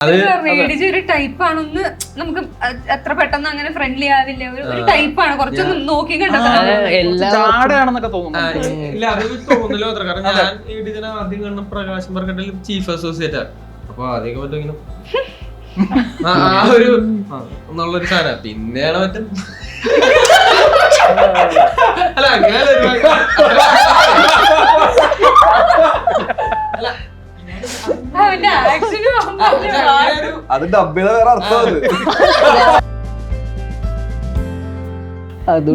ഒരു ടൈപ്പ് ആണെന്ന് നമുക്ക് അത്ര പെട്ടെന്ന് അങ്ങനെ ഫ്രണ്ട്ലി ആവില്ല? ഒരു- ഒരു ടൈപ്പാണ്. കുറച്ചൊന്ന് നോക്കി ഇല്ല അത് തോന്നലോ അത്ര കാരണം ഞാൻ ഇതിനെ ആദ്യം കണ്ട പ്രകാശം പറക്കട്ടിൽ ചീഫ് അസോസിയേറ്റ് അപ്പൊ ആദ്യമൊക്കെ മറ്റേ ഇങ്ങനെ ആ ഒരു എന്നുള്ളൊരു സാധനം. പിന്നെയാണ് മറ്റേ അല്ല അങ്ങനെ ആക്ഷനും അത് ഡബ് വേറെ അർത്ഥം അത്.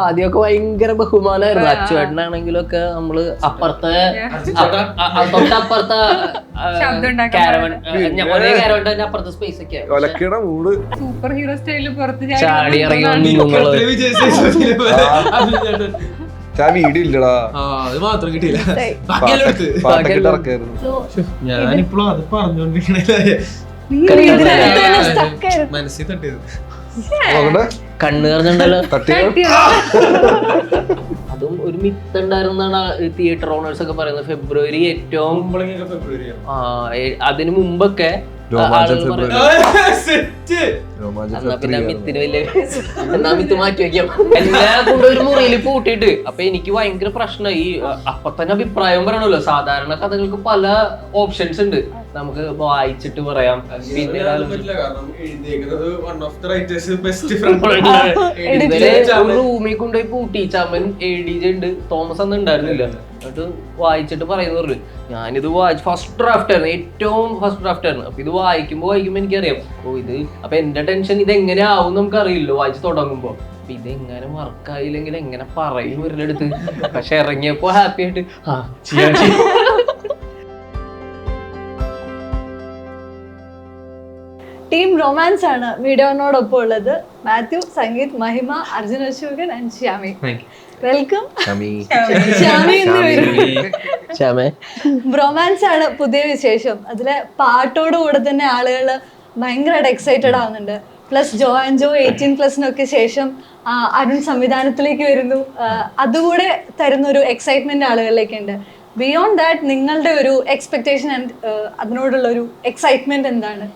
ആദ്യമൊക്കെ ഭയങ്കര ബഹുമാനമായിരുന്നു അച്ചുവേട്ടനാണെങ്കിലും ഒക്കെ നമ്മൾ അപ്പുറത്തെ തൊട്ടപ്പുറത്തെ കാരവൺ ഒരേ കാരവൺ തന്നെ അപ്പുറത്തെ സ്പേസ് ഒക്കെ. സൂപ്പർ ഹീറോ സ്റ്റൈലിൽ പുറത്ത് ചാടി ഇറങ്ങി ആ വീഡിയോ ഇല്ലടാ. അത് മാത്രം കിട്ടിയില്ല. ബാക്കിയെല്ലാം എടുത്ത് പാട്ടൊക്കെ ഇറക്കായിരുന്നു. ഞാനിപ്പോഴും അത് പറഞ്ഞോണ്ടിരിക്കണേ മനസ്സിൽ തട്ടിയത്. നോക്കട്ടെ കണ്ണു പറഞ്ഞിട്ടുണ്ടല്ലോ തട്ടിയ? അതും ഒരു മിത്ത് ഉണ്ടായിരുന്നാണ് തിയേറ്റർ ഓണേഴ്സ് ഒക്കെ പറയുന്നത്. ഫെബ്രുവരി ഏറ്റവും അതിനു മുമ്പൊക്കെ മുറിയിൽ പൂട്ടിയിട്ട്. അപ്പൊ എനിക്ക് ഭയങ്കര പ്രശ്നം ഈ അപ്പൊ തന്നെ അഭിപ്രായം പറയണല്ലോ. സാധാരണ കഥകൾക്ക് പല ഓപ്ഷൻസ് ഉണ്ട്. നമുക്ക് വായിച്ചിട്ട് പറയാം. പിന്നെ റൂമിൽ കൊണ്ടുപോയി പൂട്ടി ചമൻ എ ഡി ജെ ഉണ്ട് തോമസ് അന്ന് ഉണ്ടായിരുന്നില്ല. എന്നിട്ട് വായിച്ചിട്ട് പറയുന്നു പറഞ്ഞു. ഞാനിത് വായിച്ചു ഫസ്റ്റ് ഡ്രാഫ്റ്റ് ആയിരുന്നു. ഏറ്റവും ഫസ്റ്റ് ഡ്രാഫ്റ്റ് ആയിരുന്നു. അപ്പൊ ഇത് വായിക്കുമ്പോൾ വായിക്കുമ്പോൾ എനിക്കറിയാം. ഓ ഇത് അപ്പൊ എന്റെ ടെൻഷൻ ഇത് എങ്ങനെ ആവും നമുക്ക് അറിയില്ലോ വായിച്ച് തുടങ്ങുമ്പോ. അപ്പൊ ഇത് എങ്ങനെ വർക്കായില്ലെങ്കിൽ എങ്ങനെ പറയും ഇവരുടെ അടുത്ത്. പക്ഷെ ഇറങ്ങിയപ്പോ ഹാപ്പി ആയിട്ട് ആ ചെയ്യാം. ടീം റൊമാൻസ് ആണ് മീഡിയോനോടൊപ്പം ഉള്ളത്. മാത്യു സംഗീത് മഹിമ അർജുൻ അശോകൻ ആൻഡ് ശ്യാമി. വെൽക്കം ആണ് പുതിയ വിശേഷം. അതിലെ പാട്ടോട് കൂടെ തന്നെ ആളുകൾ ഭയങ്കരമായിട്ട് എക്സൈറ്റഡ് ആവുന്നുണ്ട്. Plus Jo and Jo eighteen പ്ലസിനൊക്കെ ശേഷം അരുൺ സംവിധാനത്തിലേക്ക് വരുന്നു. അതുകൂടെ തരുന്ന ഒരു എക്സൈറ്റ്മെന്റ് ആളുകളിലേക്ക് ഉണ്ട്. ബിയോണ്ട് ദാറ്റ് നിങ്ങളുടെ ഒരു എക്സ്പെക്ടേഷൻ ആൻഡ് അതിനോടുള്ള ഒരു എക്സൈറ്റ്മെന്റ് എന്താണ്?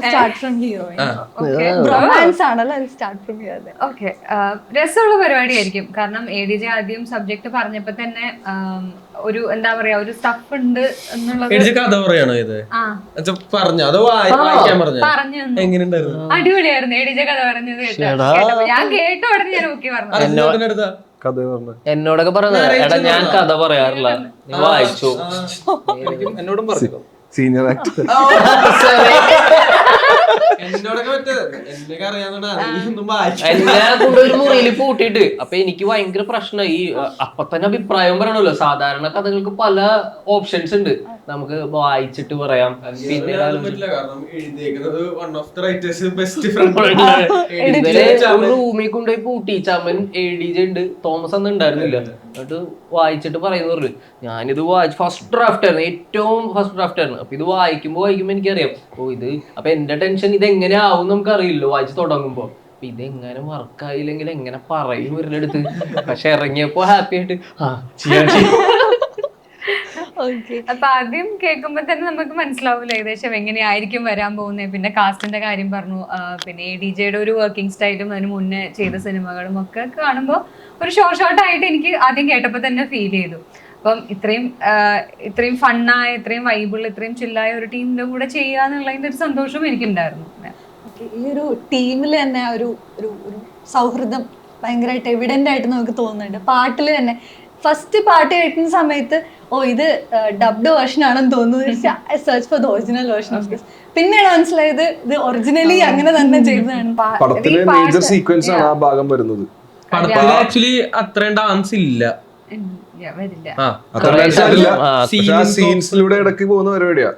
സ്റ്റാർട്ട് ഫ്രം ഹിയർ ഓക്കെ രസമുള്ള പരിപാടിയായിരിക്കും. കാരണം എ ഡി ജെ ആദ്യം സബ്ജക്ട് പറഞ്ഞപ്പോ തന്നെ ഒരു എന്താ പറയാ ഒരു സ്റ്റഫ് ഉണ്ട് എന്നുള്ളത് കഥ പറയണോ ഇത്? പറഞ്ഞോ? അതോ വായിക്കാൻ പറഞ്ഞു? പറഞ്ഞു. എങ്ങനെയുണ്ടായിരുന്നു? അടിപൊളിയായിരുന്നു. എ ഡി ജെ കഥ പറഞ്ഞത്. ഞാൻ കേട്ട ഉടനെ ഞാൻ ഓക്കെ പറഞ്ഞു. കഥ പറഞ്ഞു? എന്നോടൊക്കെ പറഞ്ഞ എടാ ഞാൻ കഥ പറയാറില്ല. നീ വായിച്ചു. എന്നോടും പറഞ്ഞു? സീനിയർ ആക്ടർ എന്നെ മുറിയിൽ പൂട്ടിയിട്ട്. അപ്പൊ എനിക്ക് ഭയങ്കര പ്രശ്നം. ഈ അപ്പൊ തന്നെ അഭിപ്രായം പറയണല്ലോ. സാധാരണ കഥകൾക്ക് പല ഓപ്ഷൻസ് ഉണ്ട്. നമുക്ക് വായിച്ചിട്ട് പറയാം. പിന്നെ പറ്റില്ല. കാരണം എഴുതിയേക്കുന്നത് one of the writers best friend ഇവരെ റൂമിൽ കൊണ്ടുപോയി പൂട്ടി. ചമൻ എ ഡി ജെ ഉണ്ട്. തോമസ് അന്ന് ഉണ്ടായിരുന്നില്ല. എന്നിട്ട് വായിച്ചിട്ട് പറയുന്ന പറഞ്ഞു. ഞാനിത് വായിച്ചു ഫസ്റ്റ് ഡ്രാഫ്റ്റ് ആയിരുന്നു. ഏറ്റവും ഫസ്റ്റ് ഡ്രാഫ്റ്റ് ആയിരുന്നു. അപ്പൊ ഇത് വായിക്കുമ്പോ വായിക്കുമ്പോൾ എനിക്കറിയാം. ഓ ഇത് അപ്പൊ എന്റെ ടെൻഷൻ ഇത് എങ്ങനെ ആവും നമുക്ക് അറിയില്ലോ വായിച്ചു തുടങ്ങുമ്പോ. ഇതെങ്ങനെ ഇത് എങ്ങനെ വർക്കായില്ലെങ്കിൽ എങ്ങനെ പറയും ഇവരുടെ പക്ഷെ ഇറങ്ങിയപ്പോ ഹാപ്പി ആയിട്ട് ആ ചെയ്യാൻ അപ്പൊ ആദ്യം കേൾക്കുമ്പോ തന്നെ നമുക്ക് മനസ്സിലാവില്ല ഏകദേശം എങ്ങനെയായിരിക്കും വരാൻ പോകുന്നത് പിന്നെ കാസ്റ്റിന്റെ കാര്യം പറഞ്ഞു പിന്നെ എ ഡി ജെയുടെ ഒരു വർക്കിംഗ് സ്റ്റൈലും അതിന് മുന്നേ ചെയ്ത സിനിമകളും ഒക്കെ കാണുമ്പോൾ ഒരു ഷോർട്ട് ഷോർട്ട് ആയിട്ട് എനിക്ക് ആദ്യം കേട്ടപ്പോൾ തന്നെ ഫീൽ ചെയ്തു. അപ്പം ഇത്രയും ഇത്രയും ഫണ്ണായ ഇത്രയും വൈബിൾ ഇത്രയും ചില്ലായ ഒരു ടീമിന്റെ കൂടെ ചെയ്യുക എന്നുള്ളതിന്റെ ഒരു സന്തോഷവും എനിക്കുണ്ടായിരുന്നു. ഓക്കെ ഈ ഒരു ടീമിൽ തന്നെ ഒരു ഒരു ഒരു സൗഹൃദം ഭയങ്കരമായിട്ട് എവിഡന്റ് ആയിട്ട് നമുക്ക് തോന്നുന്നുണ്ട്. പാട്ടിൽ തന്നെ ഫസ്റ്റ് പാട്ട് കേൾക്കുന്ന സമയത്ത് ഓ ഇത് ഡബ്ഡ് വേർഷൻ ആണെന്ന് തോന്നുന്നു. Search for the original version of this പിന്നെയാണ് മനസ്സിലായത് ഇത് ഒറിജിനലി അങ്ങനെ തന്നെ ചെയ്തതാണ്. സീക്വൻസ് ആണ് ആ ഭാഗം വരുന്നത്. ആക്ച്വലി അത്രയും ഡാൻസ് ഇല്ല. ആ അത്ര കുറേ dance ആ, പക്ഷെ ആ സീൻസിലൂടെ ഇടയ്ക്ക് പോകുന്ന പരിപാടിയാ.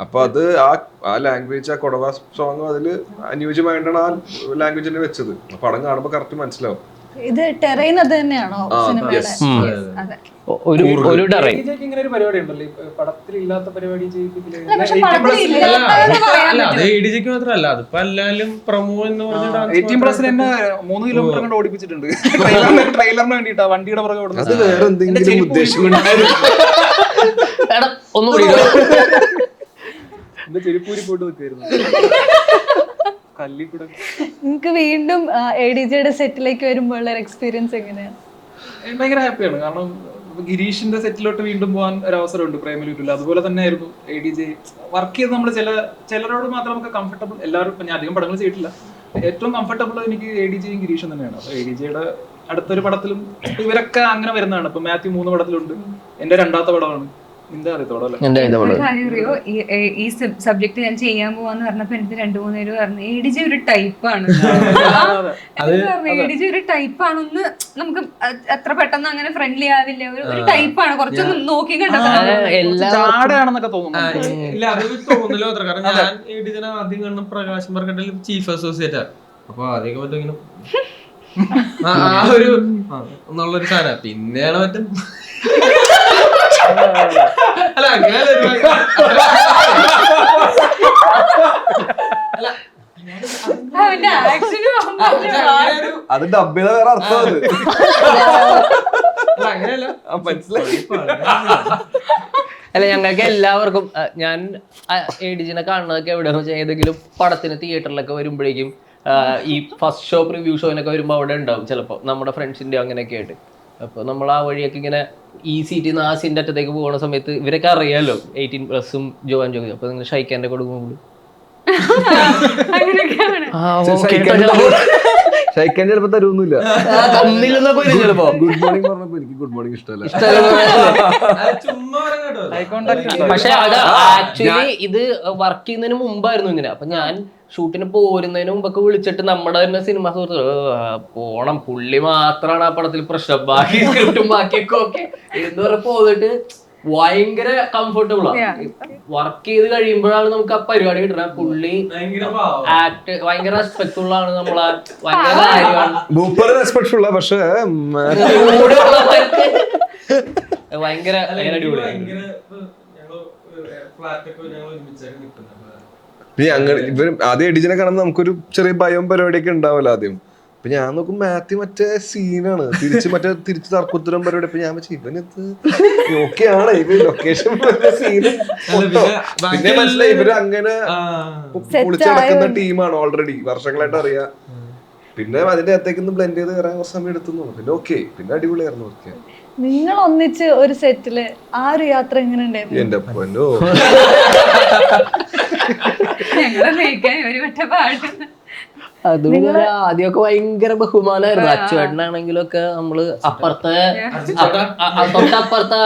അപ്പൊ അത് ആ ആ ലാംഗ്വേജ് ആ കൊടവ സോങ് അതിൽ അനുയോജ്യമായിട്ടാണ് ആ ലാംഗ്വേജിനെ വെച്ചത്. ആ പടം കാണുമ്പോ കറക്റ്റ് മനസ്സിലാവും. ഇത് ടെറൈൻ അത് തന്നെയാണോ സിനിമയുടെ? അതെ. ഒരു ഒരു. അല്ല, പക്ഷെ ഈ 18 പടത്തിൽ plus- ഇല്ല. അല്ല, അതെന്ന് പറയാൻ അല്ല അത് അതിപ്പോ എല്ലാരും പ്രൊമോ എന്ന് പറഞ്ഞ dance 18 പ്ലസിന് എന്നെ മൂന്ന് കിലോമീറ്റർ കൊണ്ട് ഓടിപ്പിച്ചിട്ടുണ്ട്. ട്രെയിലറിന് ട്രെയിലറിന് വേണ്ടിട്ടാ വണ്ടിയുടെ പുറകെ ഓടുന്നത്. വേറെ എന്തെങ്കിലും ചെരുപ്പ് ഉദ്ദേശം കൊണ്ടായിരുന്നു എടാ ഒന്നുകൂടി എന്റെ ചെരുപ്പൂരി പോയിട്ട് നിൽക്കായിരുന്നു കല്ലി കൂടെ നിങ്ങൾക്ക് വീണ്ടും എ ഡി ജിയുടെ സെറ്റിലേക്ക് വരുമ്പോൾ ഉള്ള എക്സ്പീരിയൻസ് എങ്ങനെയാണ് ഭയങ്കര ഹാപ്പിയാണ് കാരണം ഗിരീഷിന്റെ സെറ്റിലോട്ട് വീണ്ടും പോകാൻ ഒരു അവസരമുണ്ട് പ്രേമലൂരിൽ അതുപോലെ തന്നെ ആയിരുന്നു എ ഡി ജെ വർക്ക് ചെയ്ത് നമ്മൾ ചില ചിലരോട് മാത്രം നമുക്ക് കംഫർട്ടബിൾ എല്ലാവരും ഞാൻ അധികം പടങ്ങൾ ചെയ്തിട്ടില്ല. ഏറ്റവും കംഫർട്ടബിൾ എനിക്ക് എ ഡി ജെയും ഗിരീഷും തന്നെയാണ്. അപ്പൊ എ ഡി ജെയുടെ അടുത്തൊരു പടത്തിലും ഇവരൊക്കെ അങ്ങനെ വരുന്നതാണ്. ഇപ്പൊ മാത്യു മൂന്ന് പടത്തിലുണ്ട്. എന്റെ രണ്ടാമത്തെ പടമാണ്. എന്റെ അറിയോ ഈ- സബ്ജക്ട് ഞാൻ ചെയ്യാൻ പോവാന്ന് പറഞ്ഞപ്പോ എനിക്ക് രണ്ടു മൂന്ന് പേര് പറഞ്ഞു എഡിജി ഒരു ടൈപ്പാണ് എഡിജി ഒരു ടൈപ്പാണെന്ന് നമുക്ക് അത്ര പെട്ടെന്ന് അങ്ങനെ ഫ്രണ്ട്ലി ആവില്ല? ഒരു- ടൈപ്പാണ് കുറച്ചൊന്ന് നോക്കി ഇല്ല അത് തോന്നില്ല മാത്രം. കാരണം ഞാൻ എഡിജനെ ആദ്യം കാണുന്ന പ്രകാശ് മാർക്കറ്റിൽ ചീഫ് അസോസിയേറ്റാ അപ്പൊ ആദ്യമൊക്കെ മറ്റേ ഇങ്ങനെ ആ ഒരു എന്നുള്ളൊരു സാധനം. പിന്നെയാണ് മറ്റേ അല്ല അങ്ങനെ ആക്ഷനും അത് ഡബ് ചെയ്ത വേറെ അർത്ഥം അത്. അല്ല അങ്ങനെയല്ല. ആ, മനസ്സിലായി. അല്ല ഞങ്ങൾക്ക് എല്ലാവർക്കും ഞാൻ എഡിജിനെ കാണുന്നതൊക്കെ എവിടെയാന്ന് വെച്ചാൽ ഏതെങ്കിലും പടത്തിന് തിയേറ്ററിലൊക്കെ വരുമ്പോഴേക്കും ഈ ഫസ്റ്റ് ഷോ പ്രിവ്യൂ ഷോയിനൊക്കെ വരുമ്പോൾ അവിടെ ഉണ്ടാവും. ചിലപ്പോൾ നമ്മുടെ ഫ്രണ്ട്സിന്റെ അങ്ങനെയൊക്കെ ആയിട്ട്. അപ്പോൾ നമ്മൾ ആ വഴിയൊക്കെ ഇങ്ങനെ ഈ സീറ്റിൽ നിന്ന് ആ സീന്റെ അറ്റത്തേക്ക് പോകുന്ന സമയത്ത് ഇവരൊക്കെ അറിയാലോ എയ്റ്റീൻ പ്ലസും ജോവാൻ ജോഗി അപ്പോൾ നിങ്ങൾ ഷൈക്കാന്റെ കൊടുക്കുമ്പോൾ അങ്ങനെയൊക്കെയാണ്. ഷൈക്കാൻ ചിലപ്പോ തരുമൊന്നുമില്ല തന്നില്ലെന്നൊക്കെ വരും ചിലപ്പോ. ഗുഡ് മോർണിംഗ് പറഞ്ഞപ്പോ എനിക്ക് ഗുഡ് മോർണിംഗ് ഇഷ്ടമല്ല. പക്ഷെ അത് ആക്ച്വലി ഇത് വർക്ക് ചെയ്യുന്നതിന് മുമ്പായിരുന്നു ഇങ്ങനെ. അപ്പൊ ഞാൻ ഷൂട്ടിന് പോരുന്നതിന് മുമ്പൊക്കെ വിളിച്ചിട്ട് നമ്മുടെ തന്നെ സിനിമ സുഹൃത്ത് പോണം. പുള്ളി മാത്രമാണ് ആ പടത്തിൽ പ്രശ്നം. ബാക്കി സ്ക്രിപ്റ്റും ബാക്കിയൊക്കെ ഓക്കെ എന്ന് പറഞ്ഞ പോന്നിട്ട് ഭയങ്കര കംഫർട്ടബിൾ ആണ് വർക്ക് ചെയ്ത് കഴിയുമ്പോഴാണ് നമുക്ക് ആ പരിപാടി കിട്ടുന്നത്. പുള്ളി ആക്ട് ഭയങ്കര റെസ്പെക്ട്ഫുൾ ആണ് നമ്മളെ. ഭയങ്കര റെസ്പെക്ട്ഫുൾ പക്ഷേ ഭയങ്കര ഭയങ്കര അടിപൊളിയാണ് ഇപ്പൊ ഞങ്ങൾ ഇവർ ആദ്യം എഡിജിനെ കാണുമ്പോൾ നമുക്കൊരു ചെറിയ ഭയവും പരിപാടിയൊക്കെ ഉണ്ടാവില്ല ആദ്യം. അപ്പൊ ഞാൻ നോക്കും മാത്യു മറ്റേ സീനാണ്. തിരിച്ച് മറ്റേ തിരിച്ച് തർക്കുത്തരം പരിപാടി. അപ്പൊ ഞാൻ വെച്ചു ഇവനത് ഓക്കെയാണ് ഇവ ലൊക്കേഷൻ സീന് പിന്നെ മനസ്സിലായി ഇവർ അങ്ങനെ പൊളിച്ച് നടക്കുന്ന ടീമാണ് ഓൾറെഡി വർഷങ്ങളായിട്ട് അറിയാം. പിന്നെ അതിന്റെ അകത്തേക്ക് ബ്ലെൻഡ് ചെയ്ത് കയറാൻ കുറച്ച് സമയം എടുത്തു. പിന്നെ ഓക്കെ പിന്നെ അടിപൊളിയായിരുന്നു. ഓക്കെ. നിങ്ങൾ ഒന്നിച്ച് ഒരു സെറ്റിൽ ആ ഒരു യാത്ര എങ്ങനെ ഉണ്ടായിരുന്നു? എന്റെ പൊന്നോ. ഞങ്ങളെ നയിക്കാൻ ഒരു വട്ട പാട്ട് അതുപോലെ ആദ്യമൊക്കെ ഭയങ്കര ബഹുമാനമായിരുന്നു അച്ചുവേട്ടനാണെങ്കിലും ഒക്കെ നമ്മൾ അപ്പുറത്തെ തൊട്ടപ്പുറത്തെ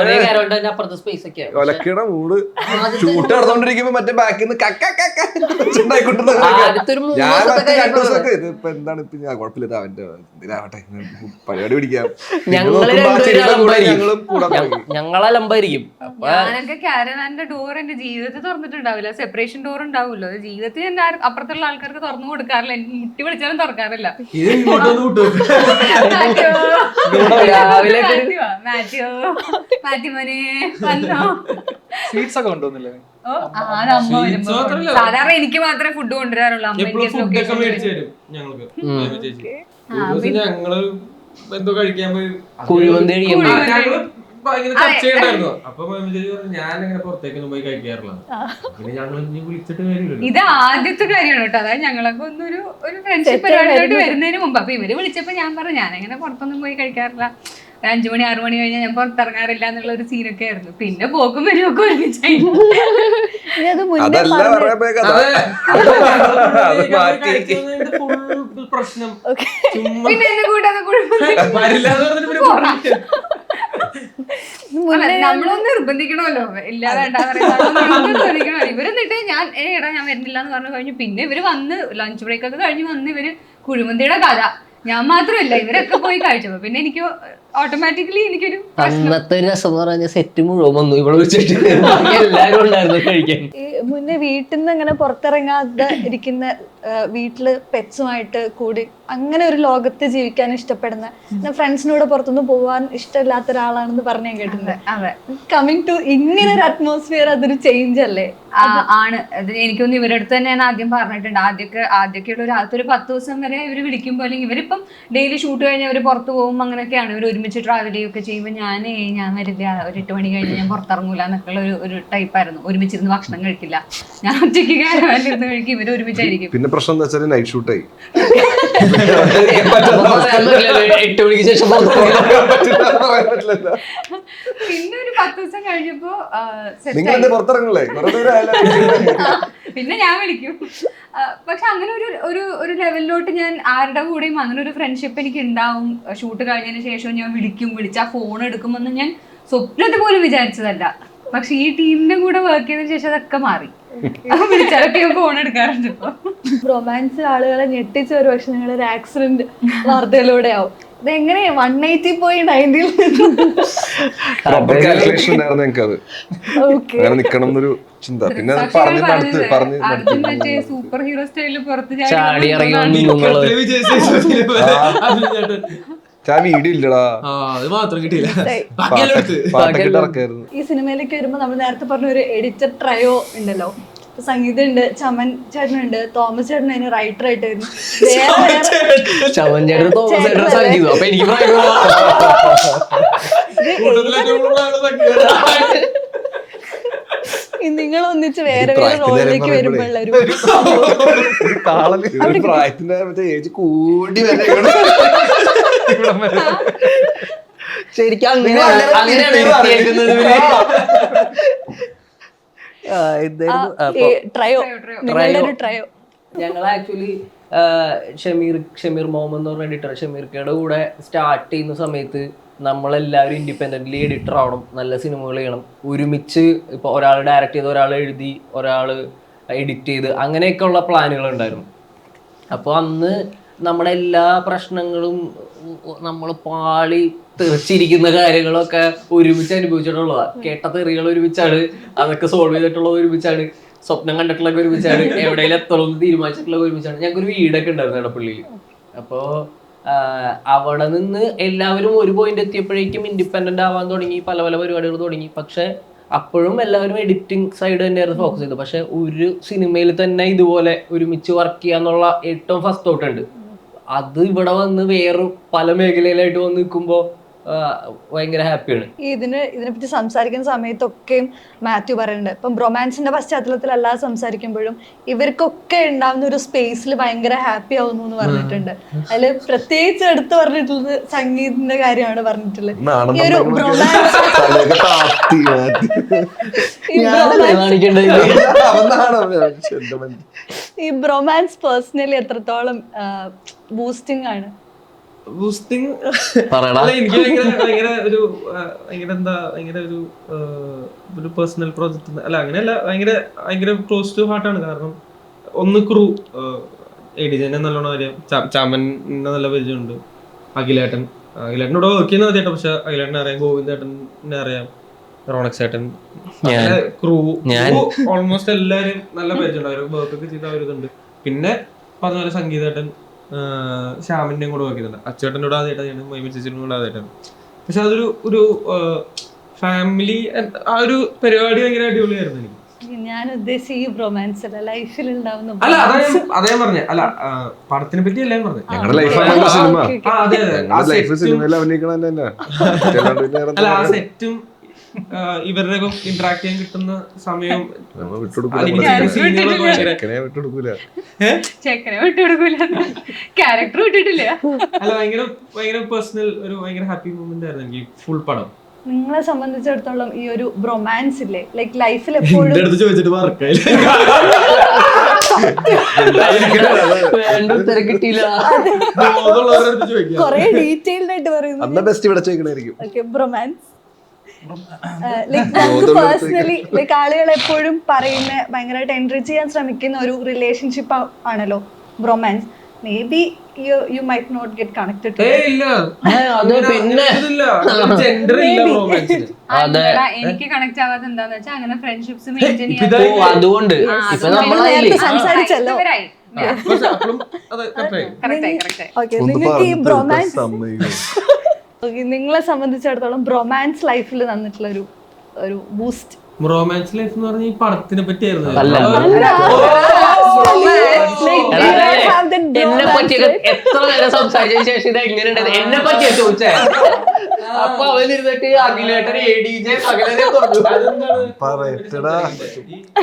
ഒരേ തന്നെ അപ്പുറത്തെ സ്പേസ് ഒക്കെ ഒലക്കയുടെ മൂട്. ഷൂട്ട് നടന്നുകൊണ്ടിരിക്കുമ്പോ മറ്റേ ബാക്കിൽ നിന്ന് കുഴപ്പമില്ല അവന്റെ ഇതിലാവട്ടെ. പരിപാടി പിടിക്കാം. ഞങ്ങൾ ഞാനൊക്കെ ഡോർ എന്റെ ജീവിതത്തിൽ തുറന്നിട്ടുണ്ടാവില്ല. സെപ്പറേഷൻ ഡോർ ഉണ്ടാവുമല്ലോ അത് ജീവിതത്തിൽ ഞാൻ എന്റെ അപ്പുറത്തുള്ള ആൾക്കാർക്ക് തുറന്നു കൊടുക്കാറില്ല. എനിക്ക് മുട്ടി വിളിച്ചാലും തുറക്കാറില്ല. രാവിലെ വന്നോ? സ്വീറ്റ്സ് ഒക്കെ കൊണ്ടുവന്നില്ലേ. സാധാരണ എനിക്ക് മാത്രമേ ഫുഡ് കൊണ്ടുവരാറുള്ളൂ. അമ്മ ഞങ്ങൾ എന്തോ കഴിക്കാൻ പോയി. കുഴിമന്തി കഴിക്കാൻ ഭയങ്കര അപ്പൊ പറഞ്ഞു ഞാൻ അങ്ങനെ പുറത്തേക്കൊന്നും പോയി കഴിക്കാറില്ല. പിന്നെ ഞങ്ങൾ ഇനി വിളിച്ചിട്ട് കാര്യമില്ലല്ലോ. ഇത് ആദ്യത്തെ കാര്യമാണ് കേട്ടോ. അതായത് ഞങ്ങളൊക്കെ ഒന്നൊരു ഒരു ഫ്രണ്ട്ഷിപ്പ് പരിപാടിയിലോട്ട് വരുന്നതിന് മുമ്പ്. അപ്പൊ ഇവർ വിളിച്ചപ്പോ ഞാൻ പറഞ്ഞു ഞാൻ അങ്ങനെ പുറത്തൊന്നും പോയി കഴിക്കാറില്ല. ഒരു അഞ്ചു മണി ആറു മണി കഴിഞ്ഞാൽ ഞാൻ പുറത്തിറങ്ങാറില്ല എന്നുള്ള ഒരു സീനൊക്കെ ആയിരുന്നു. പിന്നെ പോക്കും വരുമൊക്കെ ഒരുമിച്ചായിരുന്നു ഒരുമിച്ചായി പിന്നെ എന്നെ കൂട്ടാതെ കുഴപ്പമില്ല നമ്മളൊന്ന് നിർബന്ധിക്കണമല്ലോ. ഇല്ലാതെ ഇവർ എന്നിട്ട് ഞാൻ ഏ എടാ ഞാൻ വരുന്നില്ല എന്ന് പറഞ്ഞു കഴിഞ്ഞു പിന്നെ ഇവർ വന്ന് ലഞ്ച് ബ്രേക്ക് ഒക്കെ കഴിഞ്ഞ് വന്ന് ഇവർ കുഴിമന്തിയുടെ കഥ. ഞാൻ മാത്രമല്ല ഇവരൊക്കെ പോയി കഴിച്ചപ്പോ പിന്നെ എനിക്ക് ഓട്ടോമാറ്റിക്കലി എനിക്കൊരു അന്നത്തെ രസം എന്ന് സെറ്റ് മുഴുവൻ വന്നു. ഇവിടെ എല്ലാരും ഉണ്ടായിരുന്നു കഴിക്കാൻ. മുന്നേ വീട്ടിൽ നിന്ന് അങ്ങനെ പുറത്തിറങ്ങാതെ ഇരിക്കുന്ന വീട്ടിൽ പെറ്റ്സുമായിട്ട് കൂടി അങ്ങനെ ഒരു ലോകത്ത് ജീവിക്കാൻ ഇഷ്ടപ്പെടുന്ന ഫ്രണ്ട്സിനോട് പുറത്തൊന്നും പോകാൻ ഇഷ്ടമില്ലാത്ത ഒരാളാണെന്ന് പറഞ്ഞു ഞാൻ കേട്ടിട്ടുണ്ട്. അതെ. കമ്മിങ് ടു ഇങ്ങനെ ഒരു അറ്റ്മോസ്ഫിയർ അതൊരു ചേഞ്ച് അല്ലേ? ആ, ആണ്. അത് എനിക്കൊന്ന് ഇവരുടെ അടുത്ത് തന്നെ ഞാൻ ആദ്യം പറഞ്ഞിട്ടുണ്ട്. ആദ്യമൊക്കെ ആദ്യമൊക്കെ ഉള്ള ഒരാൾക്ക് ഒരു പത്ത് ദിവസം വരെ ഇവർ വിളിക്കുമ്പോൾ അല്ലെങ്കിൽ ഇവരിപ്പം ഡെയിലി ഷൂട്ട് കഴിഞ്ഞ് അവർ പുറത്ത് പോകും അങ്ങനെയൊക്കെയാണ്. ഇവർ ഒരുമിച്ച് ട്രാവൽ ചെയ്യുകയൊക്കെ ചെയ്യുമ്പോൾ ഞാൻ ഞാൻ വരില്ല. ഒരു എട്ട് മണി കഴിഞ്ഞ് ഞാൻ പുറത്തിറങ്ങൂല എന്നൊക്കെ ഉള്ള ഒരു ഒരു ടൈപ്പായിരുന്നു ഒരുമിച്ചിരുന്ന് ഭക്ഷണം കഴിക്കില്ല. ഞാൻ ഒറ്റയ്ക്ക് കയറാനിരുന്ന് കഴിക്കും. ഇവർ ഒരുമിച്ചായിരിക്കും. പിന്നെ പ്രശ്നം എന്താ വെച്ചാൽ നൈറ്റ് ഷൂട്ടായി ആയി. എട്ട് മണിക്ക് ശേഷം പിന്നെ ഒരു പത്ത് ദിവസം കഴിഞ്ഞപ്പോ നിങ്ങൾ. എന്റെ പുറത്തിറങ്ങില്ലേ പിന്നെ ഞാൻ വിളിക്കും. പക്ഷെ അങ്ങനെ ഒരു ഒരു ഒരു ലെവലിലോട്ട് ഞാൻ ആരുടെ കൂടെയും അങ്ങനെ ഒരു ഫ്രണ്ട്ഷിപ്പ് എനിക്ക് ഉണ്ടാവും ഷൂട്ട് കഴിഞ്ഞതിന് ശേഷം ഞാൻ വിളിക്കും വിളിച്ചാ ഫോൺ എടുക്കുമെന്ന് ഞാൻ സ്വപ്നത്തിൽ പോലും വിചാരിച്ചതല്ല. പക്ഷെ ഈ ടീമിന്റെ കൂടെ വർക്ക് ചെയ്തതിനു ശേഷം അതൊക്കെ മാറി. റൊമാൻസ് വിളിച്ചാലൊക്കെ ഞാൻ ഫോൺ എടുക്കാറുണ്ട് ഇപ്പൊ. ആളുകളെ ഞെട്ടിച്ച ഒരു പക്ഷെ നിങ്ങൾ ഒരു ആക്സിഡന്റ് വാർത്തയിലൂടെ ആവും. ഇത് എങ്ങനെയാ വൺ എയ്റ്റി പോയി നയന്റിയിൽ പ്രോപ്പർ കാൽക്കുലേഷൻ ഉണ്ടായിരുന്നു ഞങ്ങൾക്ക് അത്. ഓക്കെ അങ്ങനെ നിക്കണം എന്നൊരു ചിന്ത. പിന്നെ പറഞ്ഞു പറഞ്ഞ് പറഞ്ഞത് നടത്ത് പറഞ്ഞ് സൂപ്പർ ഹീറോ സ്റ്റൈലിൽ പുറത്ത് ചാടി ഇറങ്ങി ഞാൻ വീഡിയോ ഇല്ലടാ. ആ അത് മാത്രം കിട്ടിയില്ല. പാട്ടൊക്കെ ഇറക്കായിരുന്നു. ഈ സിനിമയിലേക്ക് വരുമ്പോൾ നമ്മൾ നേരത്തെ പറഞ്ഞ ഒരു എഡിറ്റർ ട്രയോ ഉണ്ടല്ലോ. സംഗീതം ഉണ്ട് ചമൻ ചേട്ടനുണ്ട് തോമസ് ചേട്ടൻ അതിന് റൈറ്റർ ആയിട്ട് വരുന്നു. വേറെ വേറെ ചേട്ടൻ. തോമസ് ചേട്ടൻ സംഗീതം. അപ്പൊ എനിക്ക് നിങ്ങൾ ഒന്നിച്ച് വേറെ വേറെ റോളിലേക്ക് വരുമ്പോഴുള്ള ഒരു പ്രായത്തിന്റെ ഏജ് കൂടി വരെ ഇവിടെ ഇവിടെ വരെ. ശരിക്കും അങ്ങനെ അങ്ങനെയാണ് ഇവർ. ആ, എന്തായിരുന്നു? അപ്പൊ ട്രയോ. നിങ്ങളുടെ ഒരു ട്രയോ. ഞങ്ങൾ ആക്ച്വലി ഷമീർ ഷമീർ മുഹമ്മദ് എന്ന് പറഞ്ഞ എഡിറ്റർ ഷമീർക്കയുടെ കൂടെ സ്റ്റാർട്ട് ചെയ്യുന്ന സമയത്ത് നമ്മളെല്ലാവരും ഇൻഡിപെൻഡന്റ്ലി എഡിറ്റർ ആവണം നല്ല സിനിമകൾ ചെയ്യണം. ഒരുമിച്ച് ഇപ്പോൾ ഒരാൾ ഡയറക്ട് ചെയ്ത് ഒരാൾ എഴുതി ഒരാൾ എഡിറ്റ് ചെയ്ത് അങ്ങനെയൊക്കെയുള്ള പ്ലാനുകൾ ഉണ്ടായിരുന്നു. അപ്പോൾ അന്ന് നമ്മുടെ എല്ലാ പ്രശ്നങ്ങളും നമ്മൾ പാളി തെറിച്ചിരിക്കുന്ന കാര്യങ്ങളൊക്കെ ഒരുമിച്ച് അനുഭവിച്ചിട്ടുള്ളതാണ് കേട്ട തെറികൾ ഒരുമിച്ചാണ് അതൊക്കെ സോൾവ് ചെയ്തിട്ടുള്ളത് ഒരുമിച്ചാണ് സ്വപ്നം കണ്ടിട്ടുള്ളതൊക്കെ ഒരുമിച്ചാണ് എവിടെയെങ്കിലും എത്തണമെന്ന് തീരുമാനിച്ചിട്ടുള്ളത് ഒരുമിച്ചാണ്. ഞങ്ങൾക്ക് ഒരു വീടൊക്കെ ഉണ്ടായിരുന്നു എടപ്പള്ളിയിൽ അപ്പോൾ അവിടെ നിന്ന് എല്ലാവരും ഒരു പോയിന്റ് എത്തിയപ്പോഴേക്കും ഇൻഡിപെൻഡന്റ് ആവാൻ തുടങ്ങി പല പല പരിപാടികൾ തുടങ്ങി. പക്ഷെ അപ്പോഴും എല്ലാവരും എഡിറ്റിംഗ് സൈഡ് തന്നെയായിരുന്നു ഫോക്കസ് ചെയ്തത്. പക്ഷെ ഒരു സിനിമയിൽ തന്നെ ഇതുപോലെ ഒരുമിച്ച് വർക്ക് ചെയ്യാന്നുള്ള ഏറ്റവും ഫസ്റ്റ് ഔട്ട് ഉണ്ട്. അത് ഇവിടെ വന്ന് വേറെ പല മേഖലയിലായിട്ട് വന്ന് നിൽക്കുമ്പോൾ ഭയങ്കര ഹാപ്പിയാണ്. ഇതിന് ഇതിനെ ഇതിനെപ്പറ്റി സംസാരിക്കുന്ന സമയത്തൊക്കെയും മാത്യു പറയുന്നുണ്ട് ഇപ്പം റൊമാൻസിന്റെ പശ്ചാത്തലത്തിൽ അല്ലാതെ സംസാരിക്കുമ്പോഴും ഇവർക്കൊക്കെ ഉണ്ടാവുന്ന ഒരു സ്പേസിൽ ഭയങ്കര ഹാപ്പി ആവുന്നു എന്ന് പറഞ്ഞിട്ടുണ്ട്. അതിൽ പ്രത്യേകിച്ച് എടുത്തു പറഞ്ഞിട്ടുള്ളത് സംഗീതത്തിന്റെ കാര്യമാണ് പറഞ്ഞിട്ടുള്ളത്. ഈ ഒരു റൊമാൻസ്. ഈ ബ്രൊമാൻസ് പേഴ്സണലി എത്രത്തോളം ബൂസ്റ്റിംഗ് ആണ് ബൂസ്റ്റിംഗ് പറയടാ. അല്ല എനിക്ക് ഭയങ്കര ഭയങ്കര ഒരു ഭയങ്കര എന്താ ഭയങ്കര ഒരു ഒരു പേഴ്സണൽ പ്രോജക്റ്റ് അല്ല അങ്ങനെയല്ല ഭയങ്കര ഭയങ്കര ക്ലോസ് ടു ഹാർട്ടാണ് കാരണം ഒന്ന് ക്രൂ എഡിജനെ നല്ലോണം അറിയാം ചാമനെ നല്ല പരിചയമുണ്ട് അഖിലേട്ടൻ അഖിലേട്ടൻ ഇവിടെ വർക്ക് ചെയ്യുന്ന ആദ്യമായിട്ട് പക്ഷെ അഖിലേട്ടനെ അറിയാം ഗോവിന്ദേട്ടനെ അറിയാം റോണക് ഏട്ടൻ ഞാൻ. ക്രൂ ഞാൻ. ഓൾമോസ്റ്റ് എല്ലാവരും നല്ല പരിചയമുണ്ട് അവർ വർക്ക് ഒക്കെ ചെയ്ത അവരിതുണ്ട് പിന്നെ പറഞ്ഞ പോലെ സംഗീതേട്ടൻ ശ്യാമിന്റെയും കൂടെ നോക്കിയിട്ടുണ്ട് അച്ചേട്ടൻ അച്ചേട്ടന്റെ കൂടെ ആദ്യമായിട്ടാണ് മൈമി ചേച്ചിയുടെ കൂടെ ആദ്യമായിട്ടാണ്. പക്ഷെ അതൊരു ഒരു ഫാമിലി ആ ഒരു പരിപാടി ഭയങ്കര അടിപൊളിയായിരുന്നു എനിക്ക്. ഞാൻ ഉദ്ദേശിച്ച ഈ റൊമാൻസ് അല്ല ലൈഫിൽ ഉണ്ടാവുന്ന അല്ല അതേ പറഞ്ഞ. അല്ല പടത്തിനെ പറ്റി അല്ല പറഞ്ഞു. ഞങ്ങളുടെ ലൈഫാണല്ലോ സിനിമ അതെ അതെ. ആ സെറ്റും ഇവരുടെ ഇന്ററാക്ട് ചെയ്യാൻ കിട്ടുന്ന സമയം ക്യാരക്ടർ വിട്ടിട്ടില്ല. അല്ല ഭയങ്കര ഭയങ്കര പേഴ്സണൽ ഒരു ഭയങ്കര ഹാപ്പി മൂമെന്റ് ആയിരുന്നു എനിക്ക് ഫുൾ പടം. നിങ്ങളെ സംബന്ധിച്ചിടത്തോളം ഈ ഒരു ബ്രൊമാൻസ് ഇല്ലേ? ലൈക് ലൈഫിൽ എപ്പോഴും കുറെ ഡീറ്റെയിൽഡ് ആയിട്ട് പറയുന്നു. അന്ന ബെസ്റ്റ് ഇവിടെ ചോദിക്കണായിരിക്കും. ഓക്കെ ബ്രൊമാൻസ് ലൈക്ക് നമുക്ക് പേഴ്സണലി ലൈക്ക് ആളുകൾ എപ്പോഴും പറയുന്ന ഭയങ്കരമായിട്ട് എൻട്രി ചെയ്യാൻ ശ്രമിക്കുന്ന ഒരു റിലേഷൻഷിപ്പ് ആണല്ലോ bromance may be you you might not get connected എനിക്ക് കണക്ട് ആവാതെ എന്താന്ന് വെച്ചാൽ അങ്ങനെ ഫ്രണ്ട്ഷിപ്സ് മെയിന്റെയിൻ അതുകൊണ്ട്. സംസാരിച്ചല്ലോ. നിങ്ങൾക്ക് ഈ ബ്രൊമാൻസ് നിങ്ങളെ സംബന്ധിച്ചിടത്തോളം ബ്രൊമാൻസ് ലൈഫിൽ തന്നിട്ടുള്ള ഒരു ഒരു ബൂസ്റ്റ് റൊമാൻസ് ലൈഫ് എന്ന് പറഞ്ഞ ഈ പടത്തിനെ പറ്റിയായിരുന്നു. അല്ല. എന്നെ പറ്റിയൊക്കെ എത്ര നേരം സംസാരിച്ചതിന് ശേഷം ഇത് എങ്ങനെയുണ്ട് എന്നെ പറ്റിയാ ചോദിച്ചേ? അപ്പൊ അവൻ ഇരുന്നിട്ട് അഖിലേട്ടൻ എ ഡി ജെ പറയട്ടടാ.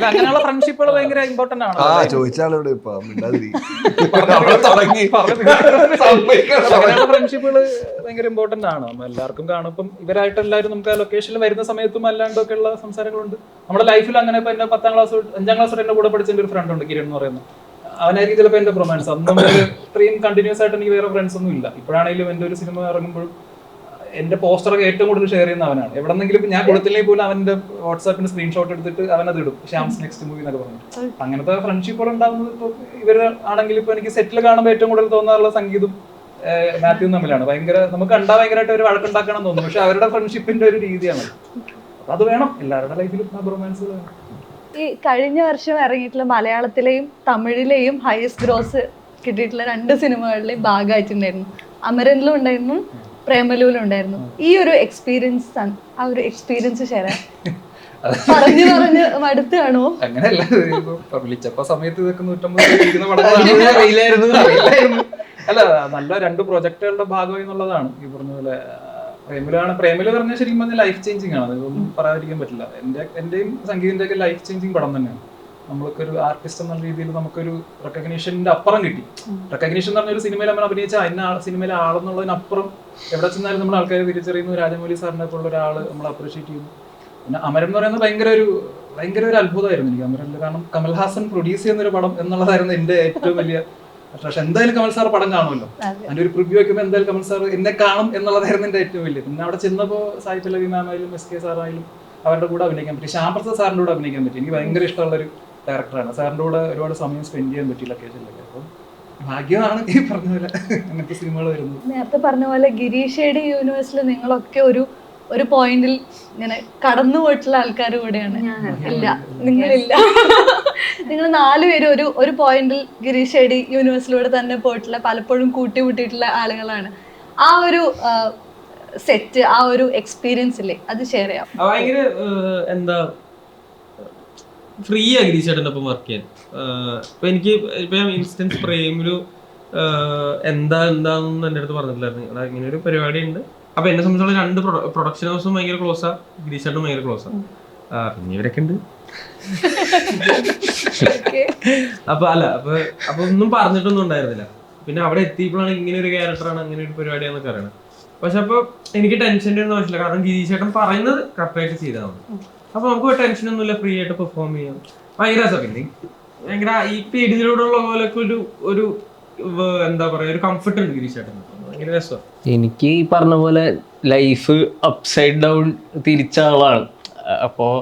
അങ്ങനെയുള്ള ഫ്രണ്ട്ഷിപ്പുകൾ ഭയങ്കര ഇമ്പോർട്ടന്റ് ആണ് ആ ചോദിച്ച ആളോട് ഇപ്പൊ തുടങ്ങി. ഫ്രണ്ട്ഷിപ്പുകൾ ഭയങ്കര ഇമ്പോർട്ടന്റ് ആണ്. എല്ലാവർക്കും കാണും. ഇപ്പം ഇവരായിട്ട് എല്ലാവരും നമുക്ക് ആ ലൊക്കേഷനിൽ വരുന്ന സമയത്തും അല്ലാണ്ടൊക്കെ ഉള്ള സംസാരങ്ങളുണ്ട്. നമ്മുടെ ലൈഫിൽ അങ്ങനെ ഇപ്പൊ എന്റെ പത്താം ക്ലാസ് അഞ്ചാം ക്ലാസ് എന്റെ കൂടെ പഠിച്ച എന്റെ ഒരു ഫ്രണ്ട് ഉണ്ട് കിരൺ എന്ന് പറയുന്നത് അവനായിരിക്കും ചിലപ്പോൾ എന്റെ പ്രൊമാൻസ് അന്ന് ഇത്രയും കണ്ടിന്യൂസ് ആയിട്ട് എനിക്ക് വേറെ ഫ്രണ്ട്സ് ഒന്നും ഇല്ല. ഇപ്പോഴാണെങ്കിലും എന്റെ ഒരു സിനിമ ഇറങ്ങുമ്പോഴും എന്റെ പോസ്റ്ററൊക്കെ ഏറ്റവും കൂടുതൽ ഷെയർ ചെയ്യുന്ന അവനാണ്. എവിടെന്നെങ്കിലും ഞാൻ കൊടുത്തില്ലെങ്കിൽ പോലും അവന്റെ വാട്സാപ്പിന് സ്ക്രീൻഷോട്ട് എടുത്തിട്ട് അവൻ അത് ഇടും. ഷാംസ് നെക്സ്റ്റ് മൂവി എന്നൊക്കെ പറഞ്ഞു അങ്ങനത്തെ ഫ്രണ്ട്ഷിപ്പുകൾ ഉണ്ടാകുന്നത് ഇപ്പൊ ഇവർ ആണെങ്കിൽ ഇപ്പൊ എനിക്ക് സെറ്റിൽ കാണുമ്പോൾ ഏറ്റവും കൂടുതൽ തോന്നാറുള്ള സംഗീതം മാത്യു തമ്മിലാണ്. ഭയങ്കര നമുക്ക് കണ്ടാ ഭയങ്കരമായിട്ട് ഒരു വഴക്കുണ്ടാക്കണം എന്ന് തോന്നുന്നു പക്ഷെ അവരുടെ ഫ്രണ്ട്ഷിപ്പിന്റെ ഒരു രീതിയാണ് അത്. വേണം. എല്ലാവരുടെ ലൈഫിലും റൊമാൻസ് ഈ കഴിഞ്ഞ വർഷം ഇറങ്ങിയിട്ടുള്ള മലയാളത്തിലെയും തമിഴിലെയും ഹയസ്റ്റ് ഗ്രോസ് കിട്ടിയിട്ടുള്ള രണ്ട് സിനിമകളിലെയും ഭാഗമായിട്ടുണ്ടായിരുന്നു. അമരനിലും ഉണ്ടായിരുന്നു. പ്രേമലുവിലും ഉണ്ടായിരുന്നു. ഈ ഒരു എക്സ്പീരിയൻസ് ആ ഒരു എക്സ്പീരിയൻസ് ഷെയർ പറഞ്ഞു പറഞ്ഞ് മടുത്ത് കാണുമോ? അങ്ങനെയല്ല വിളിച്ചപ്പോ സമയത്ത് ഇതൊക്കെ നൂറ്റമ്പത്. അല്ല നല്ല രണ്ട് പ്രൊജക്ടുകളുടെ ഭാഗമായി എന്നുള്ളതാണ്. ഈ പറഞ്ഞ പോലെ പ്രേമിലാണ്. പ്രേമിൽ പറഞ്ഞാൽ ശരിക്കും പറഞ്ഞാൽ ലൈഫ് ചേഞ്ചിങ് ആണ്. ഇതൊന്നും പറയാതിരിക്കാൻ പറ്റില്ല. എന്റെ എന്റെയും സംഗീതിന്റെ ഒക്കെ ലൈഫ് ചേഞ്ചിങ് പടം തന്നെയാണ്. നമ്മൾക്കൊരു ആർട്ടിസ്റ്റ് എന്ന രീതിയിൽ നമുക്കൊരു റെക്കഗ്നീഷന്റെ അപ്പുറം കിട്ടി. റെക്കഗ്നീഷൻ എന്ന് പറഞ്ഞൊരു സിനിമയിൽ നമ്മൾ അഭിനയിച്ച അതിന് ആൾ സിനിമയിലെ ആളെന്നുള്ളതിനപ്പുറം എവിടെ ചെന്നാലും നമ്മൾ ആൾക്കാരെ തിരിച്ചറിയുന്നു. രാജമൗലി സാറിനെ പോലുള്ള ഒരാൾ നമ്മൾ അപ്രീഷിയേറ്റ് ചെയ്യുന്നു. പിന്നെ അമരം എന്ന് പറയുന്നത് ഭയങ്കര ഒരു ഭയങ്കര ഒരു അത്ഭുതമായിരുന്നു എനിക്ക് അമരനിൽ കാരണം കമൽഹാസൻ പ്രൊഡ്യൂസ് ചെയ്യുന്ന ഒരു പടം എന്നുള്ളതായിരുന്നു എന്റെ ഏറ്റവും വലിയ പക്ഷെ എന്തായാലും കമൽ സാർ പടം കാണുമല്ലോ. അതിന്റെ അതിന്റെ ഒരു പ്രിവ്യൂ വയ്ക്കുമ്പോൾ എന്തായാലും കമൽ സാർ എന്നെ കാണും എന്നുള്ളതായിരുന്നു എന്റെ ഏറ്റവും വലിയ. പിന്നെ അവിടെ ചെന്നപ്പോൾ സായി പല്ലവി മാമായാലും എസ് കെ സാറായാലും അവരുടെ കൂടെ അഭിനയിക്കാൻ പറ്റി. ശ്യാംപ്രസാദ് സാറിന്റെ കൂടെ അഭിനയിക്കാൻ പറ്റി. എനിക്ക് ഭയങ്കര ഇഷ്ടമുള്ള ഒരു ഡയറക്ടറാണ്. സാറിന്റെ കൂടെ ഒരുപാട് സമയം സ്പെൻഡ് ചെയ്യാൻ പറ്റിയില്ല ലൊക്കേഷനിലൊക്കെ. അപ്പം ഭാഗ്യമാണ് ഈ പറഞ്ഞ പോലെ അങ്ങനത്തെ സിനിമകൾ വരുന്നത്. നേരത്തെ പറഞ്ഞ പോലെ ഗിരീഷയുടെ യൂണിവേഴ്സിൽ നിങ്ങളൊക്കെ ഒരു ഒരു പോയിന്റിൽ ഇങ്ങനെ കടന്നു പോയിട്ടുള്ള ആൾക്കാർ കൂടെയാണ്. ഇല്ല. നിങ്ങളില്ല. നിങ്ങൾ നാലുപേരും ഒരു ഒരു പോയിന്റിൽ ഗിരീഷേടി യൂണിവേഴ്സിലൂടെ തന്നെ പോയിട്ടുള്ള പലപ്പോഴും കൂട്ടിമുട്ടിയിട്ടുള്ള ആളുകളാണ്. ആ ഒരു സെറ്റ് ആ ഒരു എക്സ്പീരിയൻസ് ഇല്ലേ അത് ഷെയർ ചെയ്യാം. ഭയങ്കര എന്താ ഫ്രീ ആ ഗിരീഷ് ചേട്ടന്റെ ഒപ്പം വർക്ക് ചെയ്യാൻ. ഇപ്പം എനിക്ക് ഇപ്പൊ ഞാൻ ഇൻസ്റ്റൻസ് പ്രേമിലു എന്താ എന്താന്ന് എന്റെ അടുത്ത് പറഞ്ഞിട്ടില്ലായിരുന്നു. എടാ, ഇങ്ങനെ ഒരു പരിപാടി ഉണ്ട്. അപ്പൊ എന്നെ സംബന്ധിച്ചുള്ള രണ്ട് പ്രൊഡക്ഷൻ ഹൗസും ഭയങ്കര ക്ലോസാ ഗിരീഷ് ചേട്ടനും ഭയങ്കര ക്ലോസാ പിന്നെ ഇവരൊക്കെ ഉണ്ട്. അപ്പൊ അല്ല അപ്പൊ അപ്പൊ ഒന്നും പറഞ്ഞിട്ടൊന്നും ഉണ്ടായിരുന്നില്ല. പിന്നെ അവിടെ എത്തിയപ്പോഴാണ് ഇങ്ങനെ ഒരു ക്യാരക്ടറാണ് അങ്ങനെ ഒരു പരിപാടിയാണെന്നൊക്കെ അറിയണം പക്ഷെ അപ്പൊ എനിക്ക് ടെൻഷന്റെ ഒന്നും ആവശ്യമില്ല. കാരണം ഗിരീഷ് ചേട്ടൻ പറയുന്നത് കറക്റ്റായിട്ട് ചെയ്താൽ മതി. അപ്പൊ നമുക്ക് ടെൻഷൻ ഒന്നുമില്ല ഫ്രീ ആയിട്ട് പെർഫോം ചെയ്യാം. ഭയങ്കര രസം പിന്നെ ഭയങ്കര ഈ പേടിയിലൂടെയുള്ള പോലെ ഒരു ഒരു എന്താ പറയാ ഒരു കംഫർട്ട് ഉണ്ട് ഗിരീഷ് ചേട്ടൻ ഭയങ്കര രസം. എനിക്ക് ഈ പറഞ്ഞ പോലെ ലൈഫ് അപ്സൈഡ് ഡൗൺ തിരിച്ച ആളാണ്. അപ്പോൾ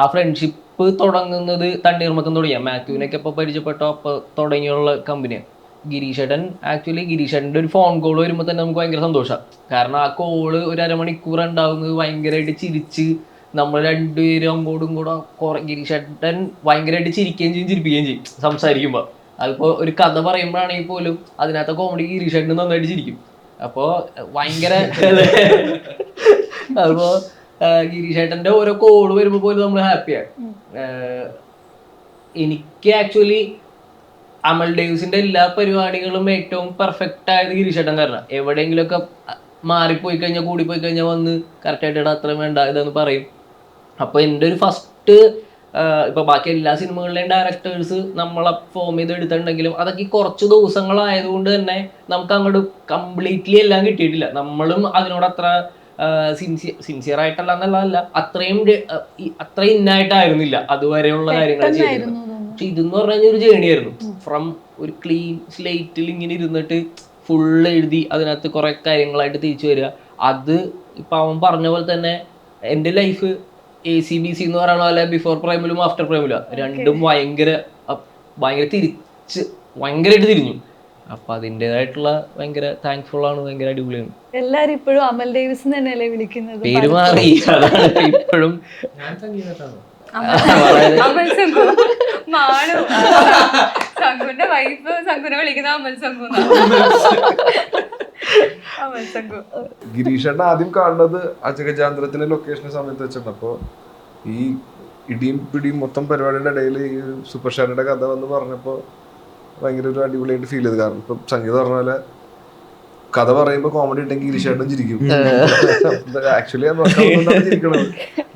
ആ ഫ്രണ്ട്ഷിപ്പ് തുടങ്ങുന്നത് തണ്ണീർമക്കം തുടങ്ങിയ. മാത്യുവിനൊക്കെ ഇപ്പോൾ പരിചയപ്പെട്ടോ അപ്പോൾ തുടങ്ങിയുള്ള കമ്പനിയാണ് ഗിരീഷേട്ടൻ ആക്ച്വലി ഗിരീഷേട്ടന്റെ ഒരു ഫോൺ കോൾ വരുമ്പോൾ തന്നെ നമുക്ക് ഭയങ്കര സന്തോഷമാണ് കാരണം ആ കോൾ ഒരു അരമണിക്കൂർ ഉണ്ടാവുന്നത് ഭയങ്കരമായിട്ട് ചിരിച്ച് നമ്മൾ രണ്ടുപേരും അങ്ങോട്ടും കൂടെ കുറെ ഗിരീഷേട്ടൻ ഭയങ്കരമായിട്ട് ചിരിക്കുകയും ചെയ്യും ചിരിപ്പിക്കുകയും ചെയ്യും സംസാരിക്കുമ്പോൾ അതിപ്പോൾ ഒരു കഥ പറയുമ്പോഴാണെങ്കിൽ പോലും അതിനകത്തെ കോമഡി ഗിരിശട്ടൻ നന്നായിട്ട് ചിരിക്കും. അപ്പോൾ ഭയങ്കര അപ്പോൾ ഗിരീഷേട്ടന്റെ ഓരോ കോൾ വരുമ്പോൾ പോലും നമ്മൾ ഹാപ്പിയാണ് എനിക്ക് ആക്ച്വലി അമൽ ഡേവ്സിന്റെ എല്ലാ പരിപാടികളും ഏറ്റവും പെർഫെക്റ്റ് ആയത് ഗിരീഷേട്ടൻ കാരണം എവിടെയെങ്കിലുമൊക്കെ മാറിപ്പോയി കഴിഞ്ഞാൽ കൂടിപ്പോയി കഴിഞ്ഞാൽ വന്ന് കറക്റ്റായിട്ട് ഇടാ അത്രയും വേണ്ട ഇതെന്ന് പറയും. അപ്പോൾ എന്റെ ഒരു ഫസ്റ്റ് ഇപ്പൊ ബാക്കി എല്ലാ സിനിമകളിലെയും ഡയറക്ടേഴ്സ് നമ്മളെ ഫോം ചെയ്ത് എടുത്തിട്ടുണ്ടെങ്കിലും അതൊക്കെ കുറച്ച് ദിവസങ്ങളായതുകൊണ്ട് തന്നെ നമുക്ക് അങ്ങോട്ട് കംപ്ലീറ്റ്ലി എല്ലാം കിട്ടിയിട്ടില്ല. നമ്മളും അതിനോട് അത്ര സിൻസിയർ സിൻസിയർ ആയിട്ടല്ല എന്നുള്ളതല്ല അത്രയും അത്രയും ഇന്നായിട്ടായിരുന്നില്ല അതുവരെയുള്ള കാര്യങ്ങൾ തോന്നുന്നു. പക്ഷെ ഇതെന്ന് പറഞ്ഞു കഴിഞ്ഞാൽ ഒരു ജേണി ആയിരുന്നു. ഫ്രം ഒരു ക്ലീൻ സ്ലേറ്റിൽ ഇങ്ങനെ ഇരുന്നിട്ട് ഫുള്ള് എഴുതി അതിനകത്ത് കുറെ കാര്യങ്ങളായിട്ട് തിരിച്ചു വരിക. അത് ഇപ്പൊ അവൻ പറഞ്ഞ പോലെ തന്നെ എന്റെ life A C B C എന്ന് പറയുന്ന പോലെ ബിഫോർ പ്രൈമിലും ആഫ്റ്റർ പ്രൈമിലും രണ്ടും ഭയങ്കര അപ്പ് ഭയങ്കര തിരിച്ച് ഭയങ്കരമായിട്ട് തിരിഞ്ഞു. അപ്പൊ അതിന്റെതായിട്ടുള്ള ഭയങ്കര താങ്ക്ഫുൾ ആണ് ഭയങ്കര അടിപൊളിയാണ്. എല്ലാരും ഇപ്പോഴും അമൽ ഡേവിസ് തന്നെയല്ലേ വിളിക്കുന്നത്? പേര് മാറി. അതാണ് ഇപ്പോഴും. സംഘുന്റെ വൈഫ് സംഘുനെ വിളിക്കുന്ന അമൽ സംഘു ഗിരീഷേട്ടൻ ആദ്യം കാണുന്നത് അജഗജാന്തരത്തിന്റെ ലൊക്കേഷൻ സമയത്ത് വെച്ചിട്ടുണ്ട് അപ്പൊ ഈ ഇടിയും പിടിയും മൊത്തം പരിപാടിയുടെ ഇടയിൽ ഈ സൂപ്പർ സ്റ്റാറിന്റെ കഥ വന്ന് പറഞ്ഞപ്പോ ഭയങ്കര ഒരു അടിപൊളിയായിട്ട് ഫീൽ ചെയ്ത്. കാരണം ഇപ്പൊ സംഗീതം പറഞ്ഞ പോലെ കഥ പറയുമ്പോ കോമഡി ഉണ്ടെങ്കിൽ ഗിരീഷേട്ടൻ ചിരിക്കും. ആക്ച്വലി ചിരിക്കണത്.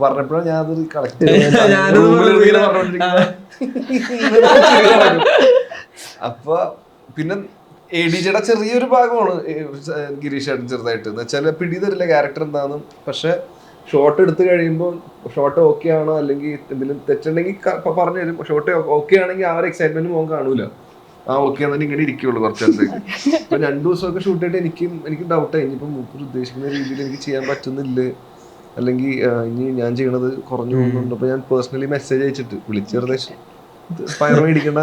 പറഞ്ഞപ്പോഴാണ് ഞാൻ അത് കളക്ട് ചെയ്തത് അപ്പൊ പിന്നെ എ ഡി ജിയുടെ ചെറിയൊരു ഭാഗമാണ് ഗിരീഷ് ഏട്ടൻ ചെറുതായിട്ട്. എന്ന് വെച്ചാൽ പിടി തരില്ല ക്യാരക്ടർ എന്താണെന്നും പക്ഷെ ഷോട്ട് എടുത്തു കഴിയുമ്പോൾ ഷോട്ട് ഓക്കെ ആണോ അല്ലെങ്കിൽ എന്തെങ്കിലും തെറ്റുണ്ടെങ്കിൽ പറഞ്ഞു തരും. ഷോട്ട് ഓക്കെ ആണെങ്കിൽ ആ ഒരു എക്സൈറ്റ്മെന്റ് പോകാൻ കാണൂല. ആ ഓക്കെ എന്നാൽ ഇങ്ങനെ ഇരിക്കുള്ളൂ കുറച്ച് നേരത്തേക്ക് അപ്പൊ രണ്ടു ദിവസമൊക്കെ ഷൂട്ട് ചെയ്തിട്ട് എനിക്കും എനിക്ക് ഡൗട്ടായി ഇനിയിപ്പോ മൂപ്പർ ഉദ്ദേശിക്കുന്ന രീതിയിൽ എനിക്ക് ചെയ്യാൻ പറ്റുന്നില്ല? അല്ലെങ്കിൽ ഇനി ഞാൻ ചെയ്യണത് കുറഞ്ഞു പോകുന്നുണ്ട്? അപ്പൊ ഞാൻ പേഴ്സണലി മെസ്സേജ് അയച്ചിട്ട് വിളിച്ചു വെറുതെ പയർ മേടിക്കേണ്ട